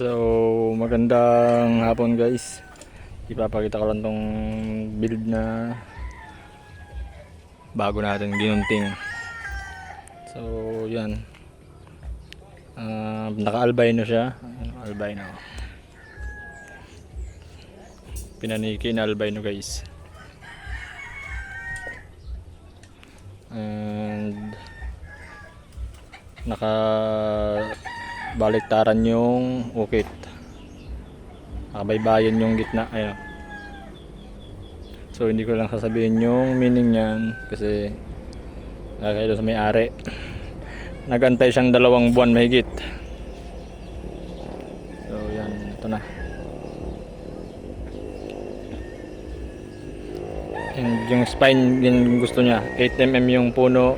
So, magandang hapon guys. Ipapakita ko lang tong build na bago natin ginunting. So, yan. Uh, naka-albino siya. Ayan, Albino. Pinaniki na albino guys. And naka baliktaran yung ukit nakabaybayan yung gitna ayun so hindi ko lang sasabihin yung meaning niyan kasi nakakaya sa may-ari. Nagantay siyang dalawang buwan mahigit. So yan ito na. And yung spine yung gusto niya 8mm yung puno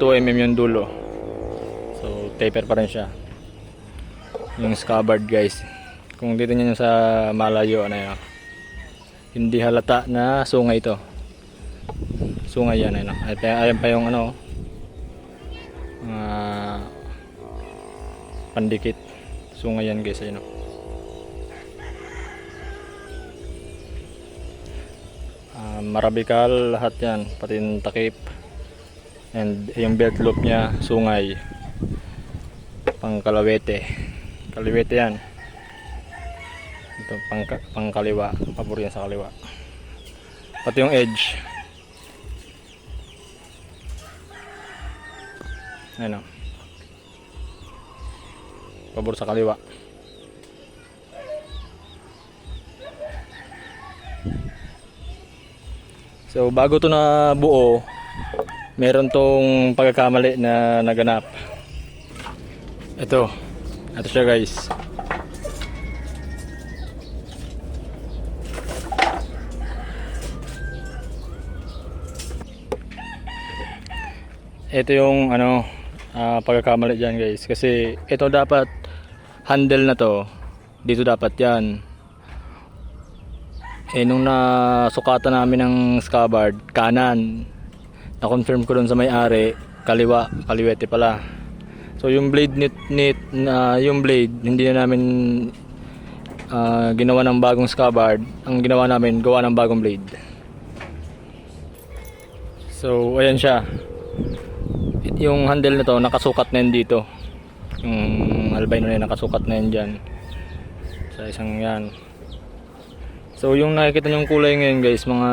2mm yung dulo. So taper pa rin siya yung scabbard guys. Kung dito nyo sa malayo ano yun hindi halata na sungay ito sungay yan ano. Ay ayan pa yung ano mga pandikit. Sungay yan guys ayun oh. Ah, marabikal lahat yan pati yung takip. And yung belt loop niya sungay. Pang kalawete kaliwete yan. Ito pang, pang kaliwa pabor yan sa kaliwa. Pati yung edge. Ayun o. Pabor sa kaliwa. So bago to na buo meron tong pagkakamali na naganap. Ito ito siya guys. Ito yung ano ah, pagkakamali dyan guys. Kasi ito dapat handle na to. Dito dapat yan. Eh nung nasukatan namin ng scabbard kanan. Na-confirm ko dun sa may-ari kaliwa kaliwete pala so yung blade nit nit na yung blade hindi na namin ah, ginawa ng bagong scabbard. Ang ginawa namin gawa ng bagong blade. So ayan siya. Yung handle na to nakasukat na yun dito. Yung albino na yun nakasukat na yun dyan. Sa isang yan. So yung nakikita nyong kulay ngayon guys mga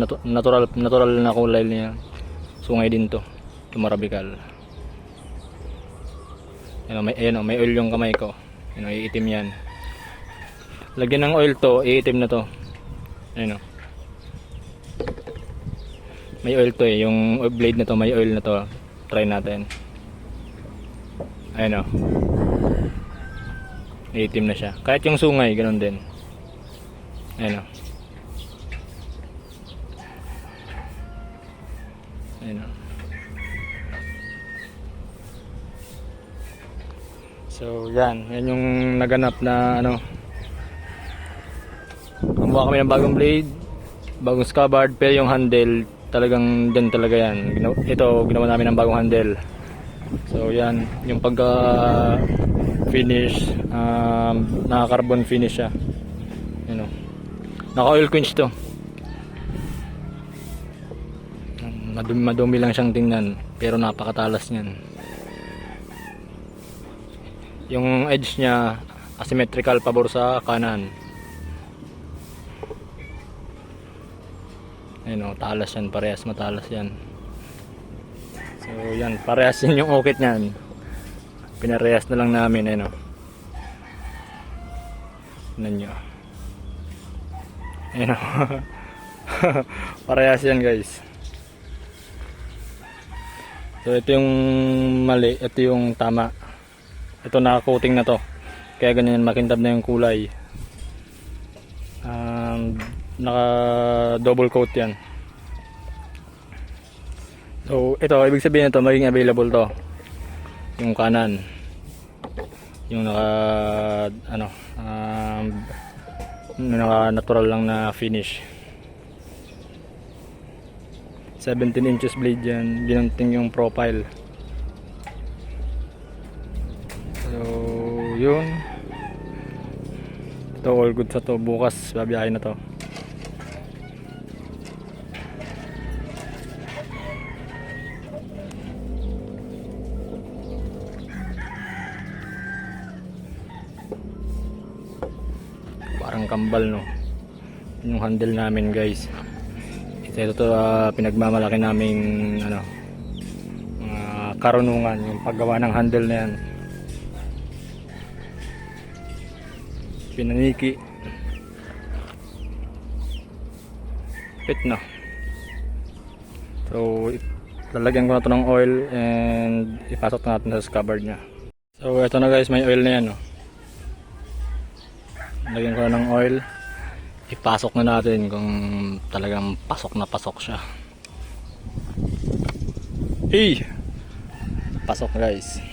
natu- natural natural na kulay niya. Sungay din to. Yung marabikal Ayan, may, ayan, may oil yung kamay ko. Ayan, o, iitim yan. Lagyan ng oil to iitim na to. Ayan o. May oil to eh yung blade na to may oil na to. Try natin. Ayun o. Iitim na siya. Kahit yung sungay ganun din. Ayun o. Ayun o so yan. Yan yung naganap na ano. Kumuha kami ng bagong blade bagong scabbard pero yung handle talagang dyan talaga yan. Ito ginawa namin ng bagong handle. So yan. Yung pagka finish um, naka carbon finish siya. Yun o naka oil quench to. Madumi, madumi lang siyang tingnan pero napakatalas niyan yung edge niya asymmetrical pabor sa kanan Ayun o, talas yan, parehas matalas yan. So yan, parehas yun yung ukit niyan. Pinarehas na lang namin, ayun o. Tignan nyo. Ayun o. parehas yan guys. So ito yung mali, ito yung tama. Ito naka-coating na to. Kaya ganyan makintab na yung kulay. Um, naka double coat yan. So ito ibig sabihin nito maging available to. Yung kanan. Yung naka ano um, naka natural lang na finish. 17 inches blade yan. Ginunting yung profile yun Ito all good sa to. Bukas babiyahin na to. Parang kambal no. Yung handle namin guys. Ito ito to, ah, pinagmamalaki naming ano mga karunungan yung paggawa ng handle na yan. Pinaniki. Pit na. So, lalagyan ko na to ng oil and ipasok na natin sa scabbard niya. So, ito na guys, may oil na yan. No? Lagyan ko na ng oil. Ipasok na natin kung talagang pasok na pasok siya. Hey! Pasok guys.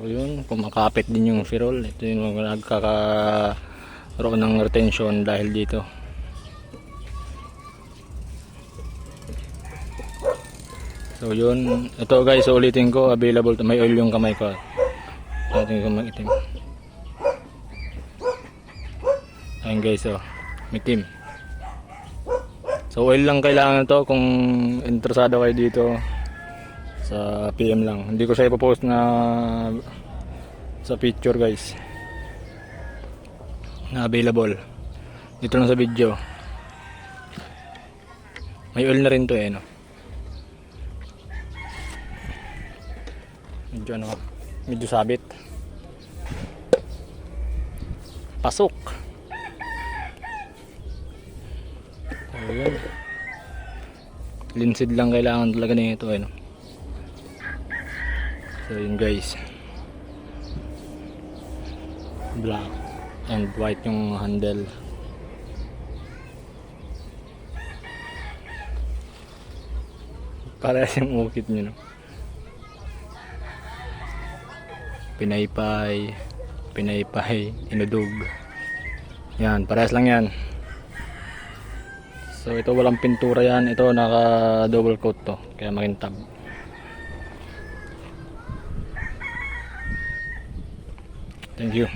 So yun, kumakapit din yung firol. Ito yung nagkakaroon ng retention dahil dito. So yun, ito guys, ulitin ko, available to may oil yung kamay ko. Ating ko mag-itim. Ayun guys, oh, may team. So oil lang kailangan to kung interesado kayo dito sa PM lang. Hindi ko siya ipopost na sa picture guys. Na available. Dito lang sa video. May oil na rin to eh no. Medyo ano, medyo sabit. Pasok. Ayun. Linsid lang kailangan talaga nito ano. So yun guys. Black and white yung handle. Parehas yung ukit nyo no. Pinaypay, pinaypay, inudog. Yan, parehas lang yan. So ito walang pintura yan. Ito naka double coat to. Kaya makintab. Thank you.